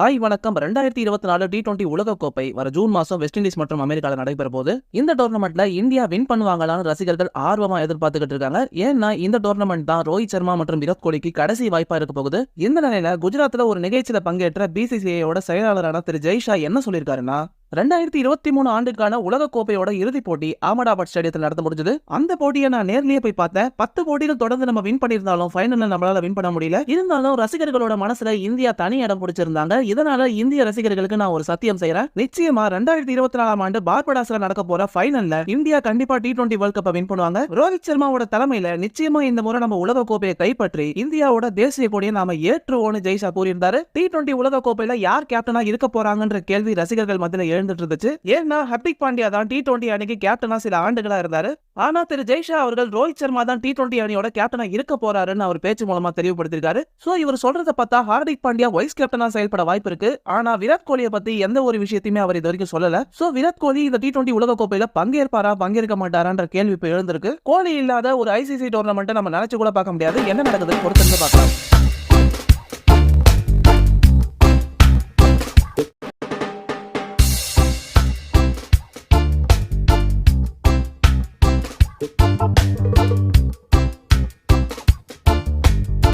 Hi வணக்கம். ரெண்டாயிரத்தி இருபத்தி நாலு டி டுவெண்ட்டி உலகக்கோப்பை வர ஜூன் மாசம் வெஸ்ட் இண்டீஸ் மற்றும் அமெரிக்காவில் நடைபெற போது இந்த டோர்னமெண்ட்ல இந்தியா வின் பண்ணுவாங்களான்னு ரசிகர்கள் ஆர்வமா எதிர்பார்த்துக்கிட்டு இருக்காங்க. ஏன்னா இந்த டோர்னமெண்ட் தான் ரோஹித் சர்மா மற்றும் விராட் கோலிக்கு கடைசி வாய்ப்பா இருக்க போகுது. இந்த நிலையில குஜராத்ல ஒரு நிகழ்ச்சியில பங்கேற்ற பிசிசிஐயோட செயலாளரான திரு ஜெய்ஷா என்ன சொல்லியிருக்காருன்னா ரெண்டாயிரத்தி இருபத்தி மூணு ஆண்டுக்கான உலக கோப்பையோட இறுதிப் போட்டி அகமதாபாத் ஸ்டேடியத்தில் நடந்து முடிஞ்சது. அந்த போட்டியை நான் நேர்லயே போய் பார்த்தேன். பத்து போட்டிகள் தொடர்ந்து நம்ம வின் பண்ணியிருந்தாலும் ஃபைனல்ல நம்மளால வின் பண்ண முடியல. இருந்தாலும் ரசிகர்களோட மனசுல இந்தியா தனி இடம் பிடிச்சிருந்தாங்க. இதனால இந்திய ரசிகர்களுக்கு நான் ஒரு சத்தியம் செய்யறேன் நிச்சயமா ரெண்டாயிரத்தி இருபத்தி நாலாம் ஆண்டு பார்படாஸ்ல நடக்க போற ஃபைனல்ல இந்தியா கண்டிப்பா டி டுவெண்ட்டி வேர்ல்ட் கப்பை வின் பண்ணுவாங்க. ரோஹித் சர்மாவோட தலைமையில நிச்சயமா இந்த முறை நம்ம உலக கோப்பையை கைப்பற்றி இந்தியாவோட தேசிய கொடியை நாம ஏற்றுவோம்னு ஜெய்ஷா கூறியிருந்தாரு. டி டுவெண்ட்டி உலக கோப்பையில யார் கேப்டனா இருக்க போறாங்கன்ற கேள்வி ரசிகர்கள் மத்தியில இருந்துட்டு இருந்துச்சு ஏன்னா ஹர்திக் பாண்டியா தான் டி டுவெண்ட்டி அணிக்கு கேப்டனா சில ஆண்டுகளா இருந்தாரு. ஆனா திரு ஜெய்ஷா அவர்கள் ரோஹித் சர்மா தான் டி டுவெண்டி அணியோட கேப்டனா இருக்க போறாருன்னு அவர் பேச்சு மூலமா தெளிவுபடுத்திருக்காரு. சோ இவர் சொல்றத பார்த்தா ஹார்திக் பாண்டியா வைஸ் கேப்டனா செயல்பட வாய்ப்பு இருக்கு. ஆனா விராட் கோலியை பத்தி எந்த ஒரு விஷயத்தையுமே அவர் இது வரைக்கும் சொல்லல. சோ விராட் கோலி இந்த டி டுவெண்டி உலக கோப்பையில பங்கேற்பாரா பங்கேற்க மாட்டாரான்ற கேள்வி இப்ப எழுந்திருக்கு. கோலி இல்லாத ஒரு ஐசிசி டோர்னமெண்ட் நம்ம நினைச்சு கூட பார்க்க முடியாது. என்ன நடக்குதுன்னு பொறுத்திருந்து பார்க்கலாம்.